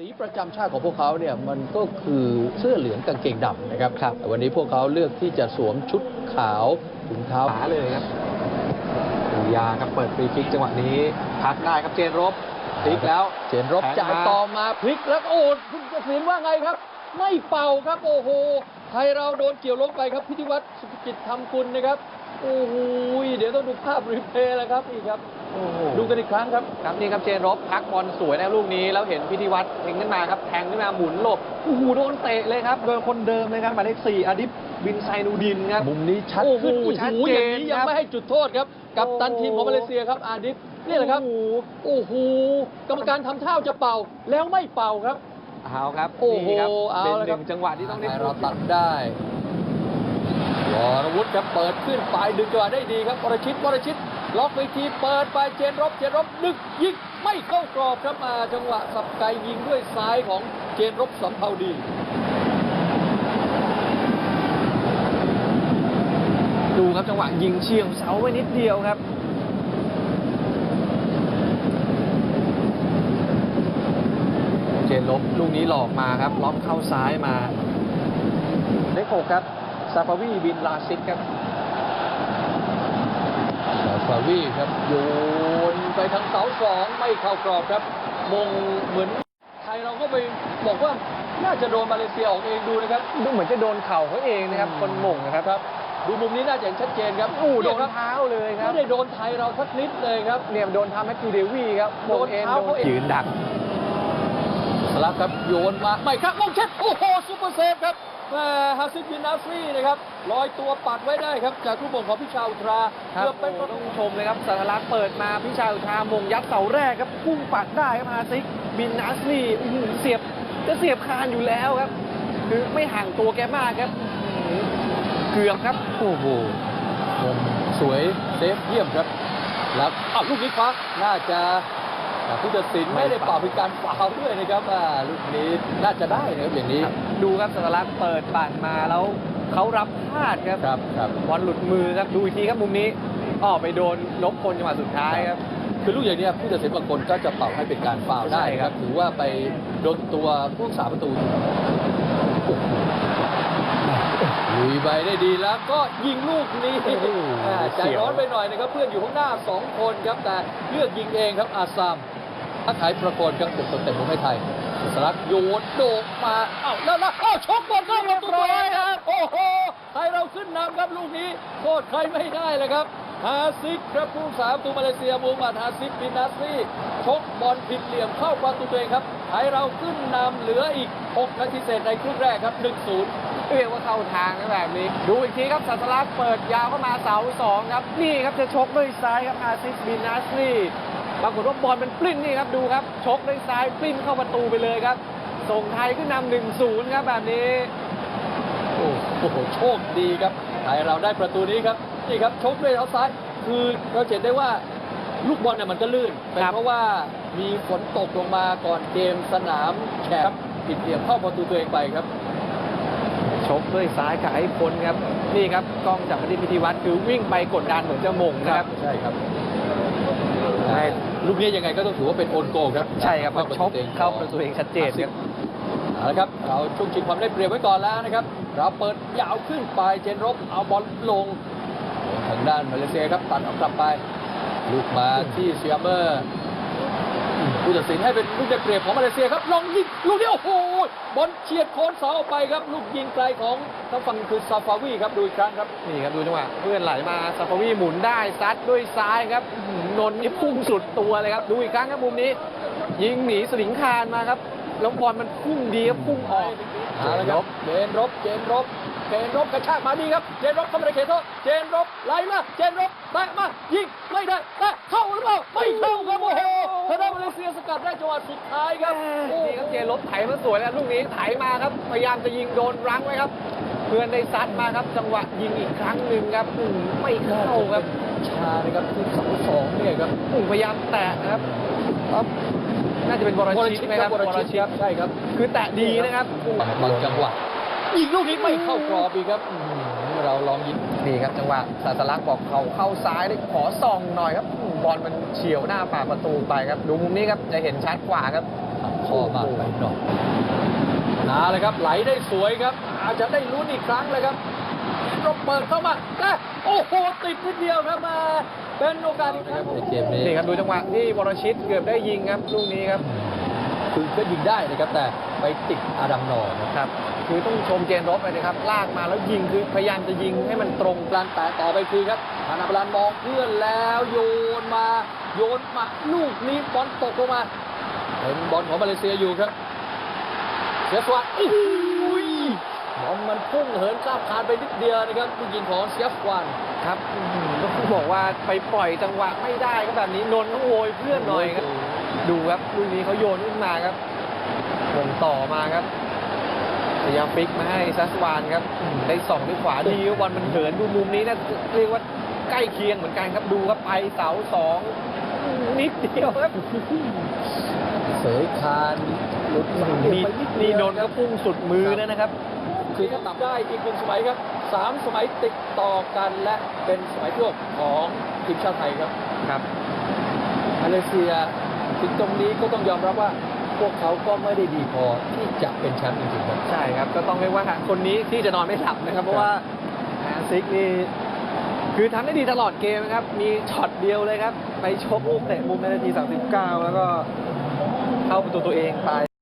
สีประจำชาติของพวกเขาเนี่ยมันก็คือเสื้อเหลืองกางเกงดำนะครับครับแต่วันนี้พวกเขาเลือกที่จะสวมชุดขาวถุงเท้าขวาเลยครับสุริยาครับเปิดฟรีคิกจังหวะนี้พักได้ครับเจนรบพลิกแล้วเจนรบแทงจ่ายมาต่อมาพลิกแล้วโอ้คุณกสินว่าไงครับ ไม่เป่าครับโอ้โหไทยเราโดนเกี่ยวล้มไปครับพิธิวัตรสุภกิจทำกุลนะครับ โอ้โหเดี๋ยวต้องดูภาพรีเพลย์แล้วครับนี่ครับโอ้โหดูกันอีกครั้งครับ ครับนี่ครับเจนรบพักบอลสวยนะลูกนี้แล้วเห็นพิธีวัตรเองขึ้นมาครับแทงขึ้นมาหมุนหลบโอ้โหโดนเตะเลยครับโดนคนเดิมเลยครับหมายเลขสี่อดิบบินไซนูดินครับมุมนี้ชัดขึ้นโอ้โอ้โหโหชัดอเจนย่างนี้ยังครับ ไม่ให้จุดโทษครับ กับตันทีมของมาเลเซียครับอาดิฟนี่แหละครับโอ้โห โอ้โหกรรมการทำท่าจะเป่าแล้วไม่เป่าครับ เอาครับโอ้โหนี่ครับเอาเป็นละหครับนึ่งจังหวะที่ต้องได้ให้พูเราดตัดได้ วรวุฒิครับเปิดขึ้นไปดึงจังหวะได้ดีครับวรชิตวรชิต ล็อกไปทีเปิดไปเจนรบเจนรบดึกยิงไม่เข้ากรอบครับมาจังหวะสับไกยิงด้วยซ้ายของเจนรบสำเภาดีดูครับจังหวะยิงเฉียวเสาไว้นิดเดียวครับเจนลบลูกนี้หลอกมาครับล็อกเข้าซ้ายมาเลขหกครับ ซาฟาวีบินลาซิดครับซาฟาวีครับโยนไปทางเสาสองไม่เข้ากรอบครับ มงเหมือนไทยเราก็ไปบอกว่าน่าจะโดนมาเลเซียออกเองดูนะครับ ดูเหมือนจะโดนเข่าเขาเองนะครับ คนหม่งนะครับครับ ดูมุมนี้น่าจะเห็นชัดเจนครับโอ้โหโดนเยครับเท้าเลยครับไม่ได้โดนไทยเราสักนิดเลยครับเนี่ยโดนทำให้จูเดวี่ครับโดนเท้าเขาเองยืนดัก สลับครับโยนมาไม่ครับมงเช็ดโอ้โหซูเปอร์เซฟครับแม่ฮาซิดบินนาฟรีนะครับลอยตัวปัดไว้ได้ครับ จากลูกบอลของพิชาอุตราครับเกือบเป็นโอ้ต้องชมเลยครับสาธารักษ์เปิดมาพิชาอุทามงยัดเสาแรกครับพุ่งปัดได้ครับฮาซิกบินนัสลีอื้อหือเสียบจะเสียบคานอยู่แล้วครับ คือไม่ห่างตัวแกมากครับอื้อหือเกือบครับโอ้โหมงสวยเซฟเยี่ยมครับแล้วอ้าวลูกนี้คว้าน่าจะแต่ ผู้ตัดสินไม่ได้เป่าเป็นการฟาวล์ด้วยนะครับอ่าลูกนี้น่าจะได้นะครับอย่างนี้ ดูครับสาธารักษ์เปิดปั่นมาแล้วเขารับพลาดครับครับครับบอลหลุดมือครับดูอีกทีครับมุมนี้อ้อไปโดนนพพลจังหวะสุดท้ายครับคือลูกอย่างเนี้ยผู้ตัดสินบางคนก็จะเป่าให้เป็นการฟาวล์ได้ใช่คครัรับบถือว่าไปโดนตัวผู้รักษาประตูโอ้โห ลุยไปได้ดีแล้วก็ยิงลูกนี้โอ้โหอ่าใจร้อนไปหน่อยนะครับเพื่อนอยู่ข้างหน้าสองคนครับแต่เลือกยิงเองครับอาซามทักขายประโคนครับเต็มเต็มมุมให้ไทยสลักโยนโด่งมาเอ้าแล้วแล้วอ้าวชกบอลเข้าประตูตัวเองครับโอ้โหไทยเราขึ้นนำครับลูกนี้โทษใครไม่ได้เลยครับฮาซิกครับผู้สามตูมาเลเซียมูฮัมหมัดฮาซิกบินนัสซี่ชกบอลผิดเหลี่ยมเข้าประตูตัวเองครับไทยเราขึ้นนำเหลืออีก 6 นาทีเศษในครึ่งแรกครับ 1-0 เรียกว่าเข้าทางนะแบบนี้ ดูอีกทีครับสัสลักษณ์เปิดยาวเข้ามาเสาสองครับ นี่ครับจะชกด้วยซ้ายครับอาซิสบินนัสลีปรากฏว่าบอลมันปลิ้นนี่ครับดูครับ ชกด้วยซ้ายปลิ้นเข้าประตูไปเลยครับ ส่งไทยขึ้นนำหนึ่งศูนย์ครับแบบนี้โอ้โหโชคดีครับไทยเราได้ประตูนี้ครับนี่ครับชกด้วยเท้าซ้าย คือเราเห็นได้ว่าลูกบอลเนี่ยมันก็ลื่นเป็นครับเพราะว่ามีฝนตกลงมาก่อนเกมสนามแขกครับผิดเหลี่ยมเข้าประตูตัวเองไปครับ ชกด้วยซ้ายกะให้พ้นครับ นี่ครับกล้องจับมาที่พิธีวัตรคือวิ่งไปกดดันเหมือนจะหม่งนะครับ ใช่ครับใช่ลูกนี้ยังไงก็ต้องถือว่าเป็นโอนโกครับ ใช่ครับมันชกตัวองเข้าประตูเองชัดเจนครับเอาละครับ เราช่วงชิงความได้เปรียบไว้ก่อนแล้วนะครับ เราเปิดยาวขึ้นไปเจนรบเอาบอลลง ทางด้านมาเลเซียครับตัดเอากลับไป ลูกมาที่เซียเมอร์ ผู้ตัดสินให้เป็นลูกได้เปรียบของมาเลเซียครับลองยิงลูกนี้โอ้โหบอลเฉียดโคนเสาออกไปครับ ลูกยิงไกลของทางฝั่งคือซาฟาวีครับดูอีกครั้งครับนี่ครับดูจังหวะเพื่อนไหลมาซาฟาวีหมุนได้ซัดด้วยซ้ายครับอื้อหือนนท์นี่พุ่งสุดตัวเลยครับ ดูอีกครั้งครับมุมนี้ ยิงหนีสลิงคานมาครับแล้วบอลมันพุ่งดีครับพุ่งออกเอาละครับเจนรบเจนรบเจนรบกระชากมาดีครับเจนรบเข้ามาในเขตโทษเจนรบไหลมาเจนรบ ถมาสวยแล้วลูกนี้ไถมาครับ พยายามจะยิงโดนรั้งไว้ครับ เพื่อนได้ซัดมาครับ จังหวะยิงอีกครั้งหนึ่งครับอื้อหือไม่เข้าครับ ชานะครับที่เสาสองเนี่ยครับอื้อพยายามแตะนะครับครับน่าจะเป็นวรชิตไหมครับวรชิตครับใช่ครับ คือแตะดีนะครับบางจังหวะยิงลูกนี้ไม่เข้ากรอบอีกครับอื้อหือเราลองยิงนี่ครับ จังหวะศาสลักษณ์บอกเขาเข้าซ้ายได้ขอส่องหน่อยครับอื้อบอลมันเฉียวหน้าปากประตูไปครับ ดูมุมนี้ครับจะเห็นชัดกว่าครับค ข้อมากไปหน่อยนาเลยครับไหลได้สวยครับ อาจจะได้ลุ้นอีกครั้งเลยครับก็เปิดเข้ามาแต่โอ้โหติดนิดเดียวครับมาเป็นโอกาสอีกครั้งในเกมนี้นี่ครับดูจังหวะที่วรชิตเกือบได้ยิงครับลูกนี้ครับคือก็ยิงได้นะครับ แต่ไปติดอาดัมนอร์นะครับครับ คือต้องชมเจนรบเลยนะครับ ลากมาแล้วยิงคือพยายามจะยิงให้มันตรงกลานแต่ต่อไปคือครับธนาบลานมองเพื่อนแล้วโยนมา โยนมาลูกนี้บอลตกลงมา เป็นบอลของมาเลเซียอยู่ครับ เสียสวัสดิ์โอ้โหยบอลมันพุ่งเหินข้ามคานไปนิดเดียวนะครับลูกยิงของเสียสวัสดิ์ครับอื้อหือต้องบอกว่าไปปล่อยจังหวะไม่ได้ครับแบบนี้นนท์ต้องโวยเพื่อนหน่อยครับ ดูครับลูกนี้เขาโยนขึ้นมาครับวงต่อมาครับพยายามฟิกมาให้ซัสวานครับอืมได้สองด้วยขวาดีครับบอลมันเหินดูมุมนี้นะเรียกว่าใกล้เคียงเหมือนกันครับดูครับไปเสาสองนิดเดียวครับ เสยคานหลุดนี่นี่นนท์ก็พุ่งสุดมือแล้วนะครับ คือถ้าตับได้อีกหนึ่งสมัยครับสามสมัยติดต่อกันและเป็นสมัยโยกของทีมชาติไทยครับครับมาเลเซียถึงตรงนี้ก็ต้องยอมรับว่าพวกเขาก็ไม่ได้ดีพอที่จะเป็นแชมป์จริงๆครับใช่ครับ ก็ต้องเรียกว่าคนนี้ที่จะนอนไม่หลับนะครับเพราะว่าแฮนซิกนี่คือทำได้ดีตลอดเกมนะครับ มีช็อตเดียวเลยครับ ไปชกลูกเตะมุมในนาที 39 แล้วก็ เข้าประตูตัวเองไป